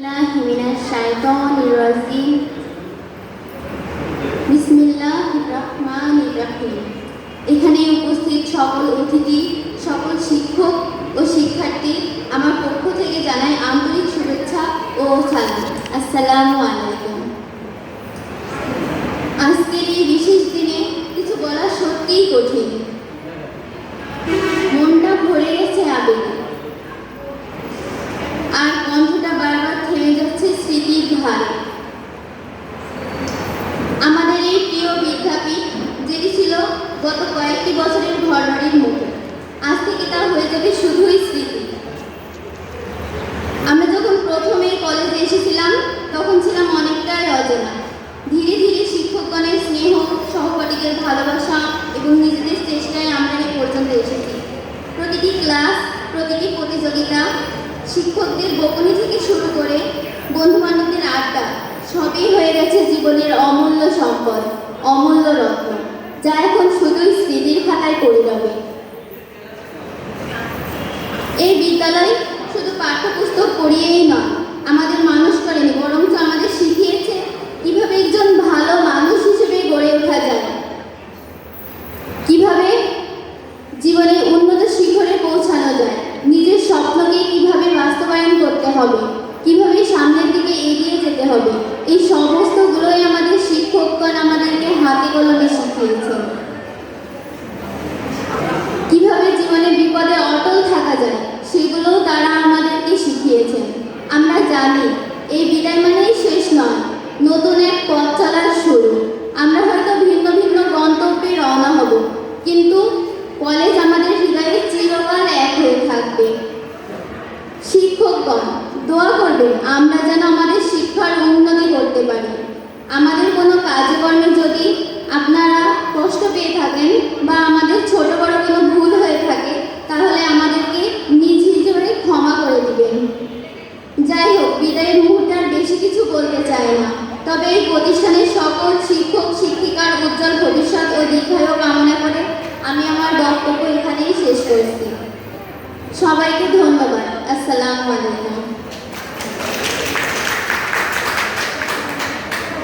الله من الشيطان الرجيم বিসমিল্লাহির রহমানির রহিম এখানে উপস্থিত সকল অতিথি সকল শিক্ষক ও শিক্ষার্থী আমার পক্ষ থেকে জানাই আন্তরিক শুভেচ্ছা ও সালাম আসসালামু আলাইকুম আজকের এই বিশেষ দিনে কিছু বলা সত্যিই কঠিন মনটা ভরে গেছে আবেগে আর কণ্ঠটা বারবার থেমে যাচ্ছে ধারে আমাদের এই প্রিয় বিদ্যাপীঠ, যেটি ছিল গত কয়েকটি বছরের ঘরবাড়ির মুখে, আজ থেকে তা হয়ে যাবে শুধুই স্মৃতি। আমরা যখন প্রথমে কলেজে এসেছিলাম, তখন ছিলাম অনেকটাই অজানা। ধীরে ধীরে শিক্ষকগণের স্নেহ, সহপাঠীদের ভালোবাসা এবং নিজেদের চেষ্টায় আমরা এই পর্যন্ত এসেছি। প্রতিটি ক্লাস, প্রতিটি প্রতিযোগিতা শিক্ষকদের বকুনি থেকে শুরু করে বন্ধু বান্ধবদের আড্ডা, সবই হয়ে গেছে জীবনের অমূল্য সম্পদ, অমূল্য রত্ন, যা এখন শুধুই স্মৃতির খাতায় পড়ে যাবে। এই বিদ্যালয় শুধু পাঠ্যপুস্তক পড়িয়েই নয়, আমাদের মানুষ করেনি, বরঞ্চ আমাদের শিখিয়েছে কীভাবে একজন ভালো মানুষ হিসেবে গড়ে ওঠা যায়। কীভাবে জীবনের উন্নত শিখরে পৌঁছানো যায় নিজের স্বপ্নকে কীভাবে বাস্তবায়ন করতে হবে কীভাবে সামনের দিকে এগিয়ে যেতে হবে এই সমস্তগুলোই আমাদের শিক্ষকগণ আমাদেরকে হাতে কলমে কীভাবে জীবনে বিপদে অটল থাকা যায়, সেগুলোও তারা আমাদেরকে শিখিয়েছেন। আমরা জানি, এই বিদায় মানেই শেষ নয়, নতুন এক পথ চলার শুরু। আমরা হয়তো ভিন্ন ভিন্ন গন্তব্যে রওনা হব, কিন্তু কলেজ আমাদের হৃদয়ে চিরকাল এক হয়ে থাকবে। শিক্ষকগণ, দোয়া করবেন, আমরা যেন আমাদের শিক্ষার উন্নতি করতে পারি। আমাদের কোনো কাজে বিদায়ের মুহূর্তে আর বেশি কিছু বলতে চাই না। তবে এই প্রতিষ্ঠানের সকল শিক্ষক, শিক্ষিকার উজ্জ্বল ভবিষ্যৎ ও দীর্ঘায়ু কামনা করে আমি আমার বক্তব্য এখানেই শেষ করছি। সবাইকে ধন্যবাদ। আসসালামু আলাইকুম।